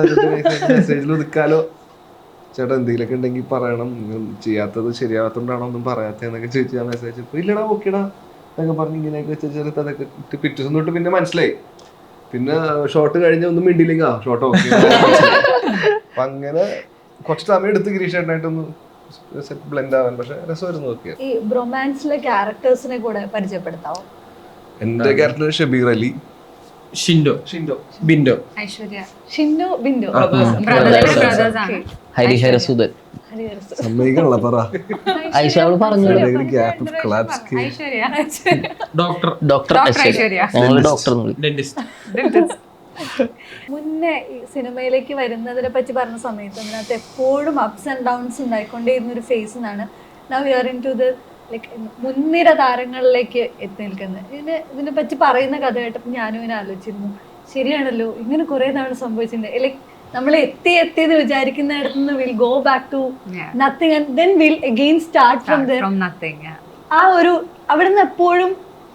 മെസ്സേജിൽ ഒതുക്കാലോ. ചേട്ടാ എന്തെങ്കിലുമൊക്കെ ഉണ്ടെങ്കിൽ പറയണം. നിങ്ങൾ ചെയ്യാത്തത് ശരിയാവാത്തോണ്ടാണോ ഒന്നും പറയാത്തതെന്നൊക്കെ ചോദിച്ചു ഞാൻ മെസ്സേജ് ഇപ്പൊ ഇല്ലടാ ഓക്കേടാ എന്നൊക്കെ പറഞ്ഞ് ഇങ്ങനെയൊക്കെ വെച്ച് ചെറുത്ത് അതൊക്കെ ഇട്ട് പിറ്റേ ദിവസം തൊട്ട് പിന്നെ മനസ്സിലായി. പിന്നെ ഷോട്ട് കഴിഞ്ഞ ഒന്നും മിണ്ടിയില്ലെങ്കിൽ ആ ഷോട്ട് ഓക്കെ അപ്പൊ അങ്ങനെ കുറച്ച് സമയം എടുത്ത് ഗിരീഷ് ചേട്ടനായിട്ടൊന്ന് ബ്ലെൻഡ് ആവാൻ. പക്ഷെ രസമായിരുന്നു ഓക്കെ ഈ ബ്രൊമാൻസിലെ ക്യാരക്ടേഴ്സിനെ കൂടെ പരിചയപ്പെടുത്താവോ? എന്റെ character Shabeer Ali. Shindo. Shindo. Bindo. Aishwarya. Shindu Bindu brothers brothers ആണ്. Hariharasudhan. Doctor. Doctor doctor Aishwarya. വിളിക്കും ഡെന്റിസ്റ്റ് മുന്നേ ഈ സിനിമയിലേക്ക് വരുന്നതിനെ പറ്റി പറഞ്ഞ സമയത്ത് അതിനകത്ത് എപ്പോഴും അപ്സ് ആൻഡ് ഡൗൺസ് ഉണ്ടായിക്കൊണ്ടേയിരുന്ന ഒരു ഫേസ് എന്നാണ് now you're into the like മുൻനിര താരങ്ങളിലേക്ക് എത്തി നിൽക്കുന്നത്. ഇതിനെ ഇതിനെ പറ്റി പറയുന്ന കഥ കേട്ടപ്പോൾ ഞാനും ഇങ്ങനെ ആലോചിച്ചിരുന്നു. ശരിയാണല്ലോ ഇങ്ങനെ കുറേ തവണ സംഭവിച്ചിട്ടുണ്ട്. ലൈക്ക് നമ്മൾ എത്തി എത്തി എന്ന് വിചാരിക്കുന്നിടത്ത് നിന്ന് will go back to nothing and then will again start from there ആ ഒരു അവിടുന്ന് എപ്പോഴും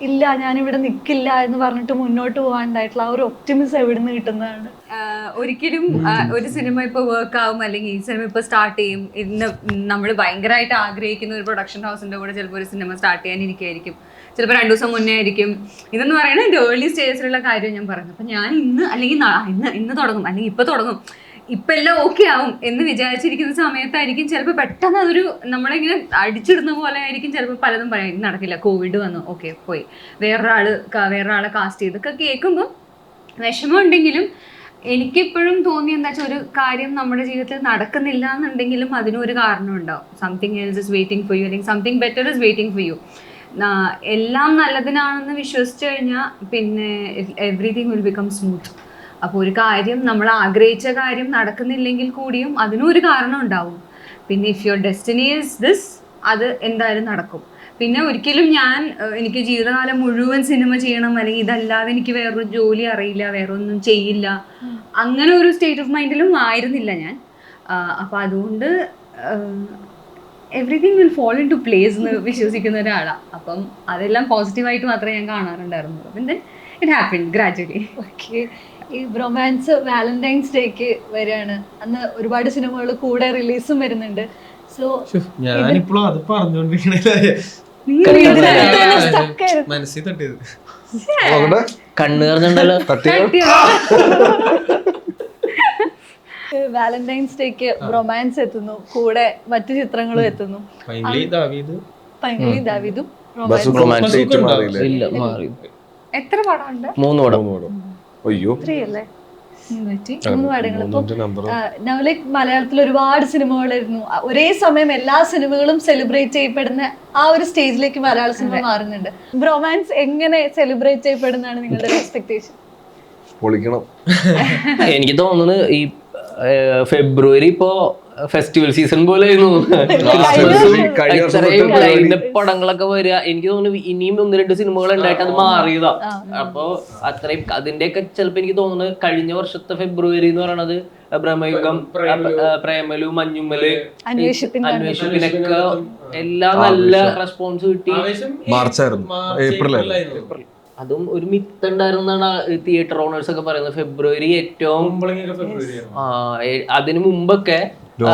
ഇല്ല ഞാൻ ഇവിടെ നിൽക്കില്ല എന്ന് പറഞ്ഞിട്ട് മുന്നോട്ട് പോകാണ്ടായിട്ടുള്ള ആ ഒരു ഒപ്റ്റിമിസം എവിടുന്ന് കിട്ടുന്നതാണ്? ഒരിക്കലും ഒരു സിനിമ ഇപ്പൊ വർക്ക് ആവും അല്ലെങ്കിൽ ഈ സിനിമ ഇപ്പൊ സ്റ്റാർട്ട് ചെയ്യും ഇന്ന് നമ്മൾ ഭയങ്കരമായിട്ട് ആഗ്രഹിക്കുന്ന ഒരു പ്രൊഡക്ഷൻ ഹൗസിന്റെ കൂടെ ചിലപ്പോൾ ഒരു സിനിമ സ്റ്റാർട്ട് ചെയ്യാൻ ചെയ്യാനിരിക്കുമായിരിക്കും ചിലപ്പോൾ രണ്ടു ദിവസം മുന്നേ ആയിരിക്കും. ഇതെന്ന് പറയുന്നത് എന്റെ ഏർലി സ്റ്റേജിലുള്ള കാര്യം ഞാൻ പറഞ്ഞു. അപ്പൊ ഞാൻ ഇന്ന് അല്ലെങ്കിൽ ഇന്ന് ഇന്ന് തുടങ്ങും അല്ലെങ്കിൽ ഇപ്പൊ തുടങ്ങും. ഇപ്പൊ എല്ലാം ഓക്കെ ആവും എന്ന് വിചാരിച്ചിരിക്കുന്ന സമയത്തായിരിക്കും ചിലപ്പോൾ പെട്ടെന്ന് അതൊരു നമ്മളിങ്ങനെ അടിച്ചിടുന്ന പോലെ ആയിരിക്കും ചിലപ്പോൾ പലതും പറയാം നടക്കില്ല കോവിഡ് വന്നു. ഓക്കെ പോയി. വേറൊരാൾ ക- വേറൊരാളെ കാസ്റ്റ് ചെയ്തൊക്കെ കേൾക്കുമ്പോൾ വിഷമം ഉണ്ടെങ്കിലും എനിക്കിപ്പോഴും തോന്നി എന്താ വെച്ചാൽ ഒരു കാര്യം നമ്മുടെ ജീവിതത്തിൽ നടക്കുന്നില്ല എന്നുണ്ടെങ്കിലും അതിനൊരു കാരണം ഉണ്ടാവും. Something else is waiting for you അല്ലെങ്കിൽ something better is waiting for you എല്ലാം നല്ലതിനാണെന്ന് വിശ്വസിച്ച് കഴിഞ്ഞാൽ പിന്നെ എവറിഥിങ് വിൽ ബിക്കം സ്മൂത്ത് അപ്പോൾ ഒരു കാര്യം നമ്മൾ ആഗ്രഹിച്ച കാര്യം നടക്കുന്നില്ലെങ്കിൽ കൂടിയും അതിനും ഒരു കാരണം ഉണ്ടാവും. പിന്നെ if your destiny is this അത് എന്തായാലും നടക്കും. പിന്നെ ഒരിക്കലും ഞാൻ എനിക്ക് ജീവിതകാലം മുഴുവൻ സിനിമ ചെയ്യണം അല്ലെങ്കിൽ ഇതല്ലാതെ എനിക്ക് വേറൊരു ജോലി അറിയില്ല വേറൊന്നും ചെയ്യില്ല. അങ്ങനെ ഒരു സ്റ്റേറ്റ് ഓഫ് മൈൻഡിലും ആയിരുന്നില്ല ഞാൻ. അപ്പം അതുകൊണ്ട് everything will fall into place എന്ന് വിശ്വസിക്കുന്ന ഒരാളാണ് അപ്പം അതെല്ലാം പോസിറ്റീവായിട്ട് മാത്രമേ ഞാൻ കാണാറുണ്ടായിരുന്നുള്ളൂ. Then it happen gradually okay ഈ ബ്രൊമാൻസ് വാലന്റൈൻസ് ഡേക്ക് വരികയാണ്. അന്ന് ഒരുപാട് സിനിമകൾ കൂടെ റിലീസും വരുന്നുണ്ട്. സോ ഞാനിപ്പോഴും അത് പറഞ്ഞുകൊണ്ടിരിക്കണേ മനസ്സിൽ തട്ടിയത്. അവിടെ കണ്ണു പറഞ്ഞുണ്ടല്ലോ വാലന്റൈൻസ് ഡേക്ക് റൊമാൻസ് എത്തുന്നു. കൂടെ മറ്റു ചിത്രങ്ങളും എത്തുന്നു. ഫൈനലി ദാവീദ്. ഫൈനലി ദാവിദും റൊമാൻസ് റൊമാൻസ് ബസ് ഇല്ല മാറി എത്ര പടമുണ്ട്? മൂന്ന് പടം. മൂന്ന് പടം. അയ്യോ. ത്രീ അല്ലേ മലയാളത്തിൽ ഒരുപാട് സിനിമകളായിരുന്നു. ഒരേ സമയം എല്ലാ സിനിമകളും സെലിബ്രേറ്റ് ചെയ്യപ്പെടുന്ന ആ ഒരു സ്റ്റേജിലേക്ക് മലയാള സിനിമ മാറുന്നുണ്ട്. റൊമാൻസ് എങ്ങനെ സെലിബ്രേറ്റ് ചെയ്യപ്പെടുന്നതാണ് നിങ്ങളുടെ എക്സ്പെക്ടേഷൻ പൊളിക്കണം. എനിക്ക് തോന്നുന്നത് ഈ ഫെബ്രുവരി ഇപ്പോ ഫെസ്റ്റിവൽ സീസൺ പോലെ ആയിരുന്നു പടങ്ങളൊക്കെ വരിക. എനിക്ക് തോന്നുന്നു ഇനിയും ഒന്ന് രണ്ട് സിനിമകൾ ഉണ്ടായിട്ട് അത് മാറിയതാ. അപ്പോ അത്രയും അതിന്റെയൊക്കെ ചിലപ്പോ എനിക്ക് തോന്നുന്നു കഴിഞ്ഞ വർഷത്തെ ഫെബ്രുവരി എന്ന് പറയണത് ബ്രഹ്മയുഗം പ്രേമലു. മഞ്ഞുമ്മൽ അന്വേഷിപ്പിനൊക്കെ എല്ലാം നല്ല റെസ്പോൺസ് കിട്ടി. മാർച്ചായിരുന്നു. ഏപ്രിൽ അതും ഒരു മിത്ത് ഉണ്ടായിരുന്നാണ് തിയേറ്റർ ഓണേഴ്സ് ഒക്കെ പറയുന്നത്. ഫെബ്രുവരി ഏറ്റവും ആ, അതിനു മുമ്പൊക്കെ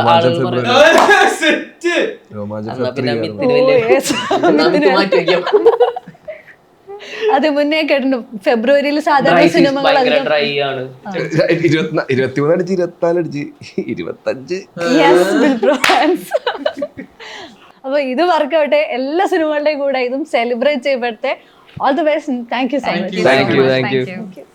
അത് മുന്നേ കേട്ടിട്ടുണ്ട്. ഫെബ്രുവരിയിൽ സാധാരണ സിനിമകൾ ഡ്രൈ ആണ്. ഇരുപത്തിനാ ഇരുപത്തിമൂന്ന് അടിച്ച് ഇരുപത്തിനാല് അടിച്ച് ഇരുപത്തഞ്ച്. അപ്പൊ ഇത് വർക്കൗട്ടെ എല്ലാ സിനിമകളുടെയും കൂടെ ഇതും സെലിബ്രേറ്റ് ചെയ്യപ്പെട്ടെ All the best and thank you so thank much. You. Thank, thank, you, so much. thank, thank you. you. Thank you.